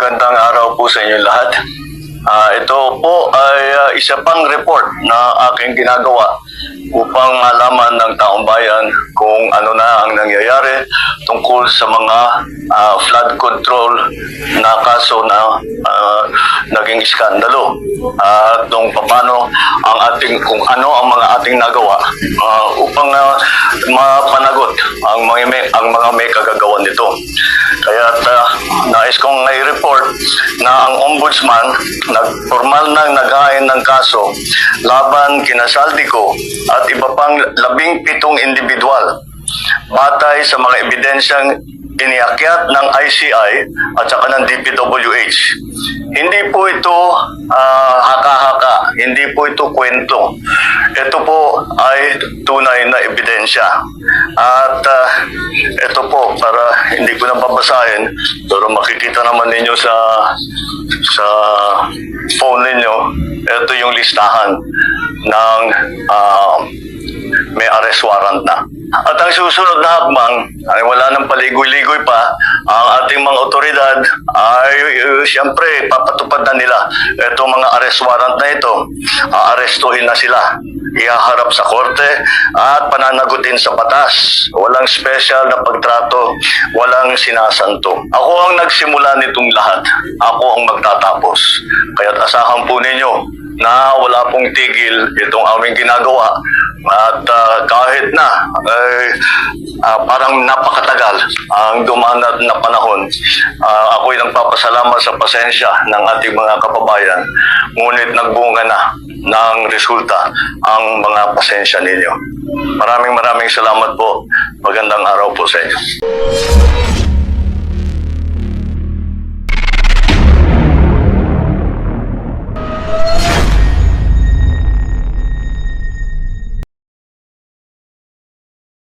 magandang araw po sa inyo lahat. Ah, ito po ay ah, isa pang report na aking ginagawa upang malaman ng taong bayan kung ano na ang nangyayari tungkol sa mga ah, flood control na kaso na ah, naging iskandalo at kung paano ang ating kung ano ang mga ating nagawa ah, upang ah, mapanagot ang mga may, ang mga may kagagawan nito. Kaya uh, nais kong i-report na ang ombudsman nagformal nang naghain ng kaso laban kina Saldico at iba pang labing pitong individual batay sa mga ebidensyang iniakyat ng ICI at saka ng DPWH. Hindi po ito ah, haka-haka, hindi po ito kwento. Ito po ay tunay na ebidensya. At ah, ito po, para hindi ko na babasahin, pero makikita naman ninyo sa sa phone ninyo, ito yung listahan ng ah, may arrest warrant na. At ang susunod na hakbang ay wala nang paligoy-ligoy pa, ang ating mga otoridad ay uh, siyempre papatupad na nila itong mga arrest warrant na ito. Aarestuhin na sila ihaharap sa korte at pananagutin sa batas. Walang special na pagtrato, walang sinasanto. Ako ang nagsimula nitong lahat. Ako ang magtatapos. Kaya't asahan po ninyo na wala pong tigil itong aming ginagawa at ah, kahit na eh, ah, parang napakatagal ang dumaan na, na panahon ah, ako'y nagpapasalamat sa pasensya ng ating mga kababayan. Ngunit nagbunga na ng resulta ang mga pasensya ninyo. Maraming maraming salamat po. Magandang araw po sa inyo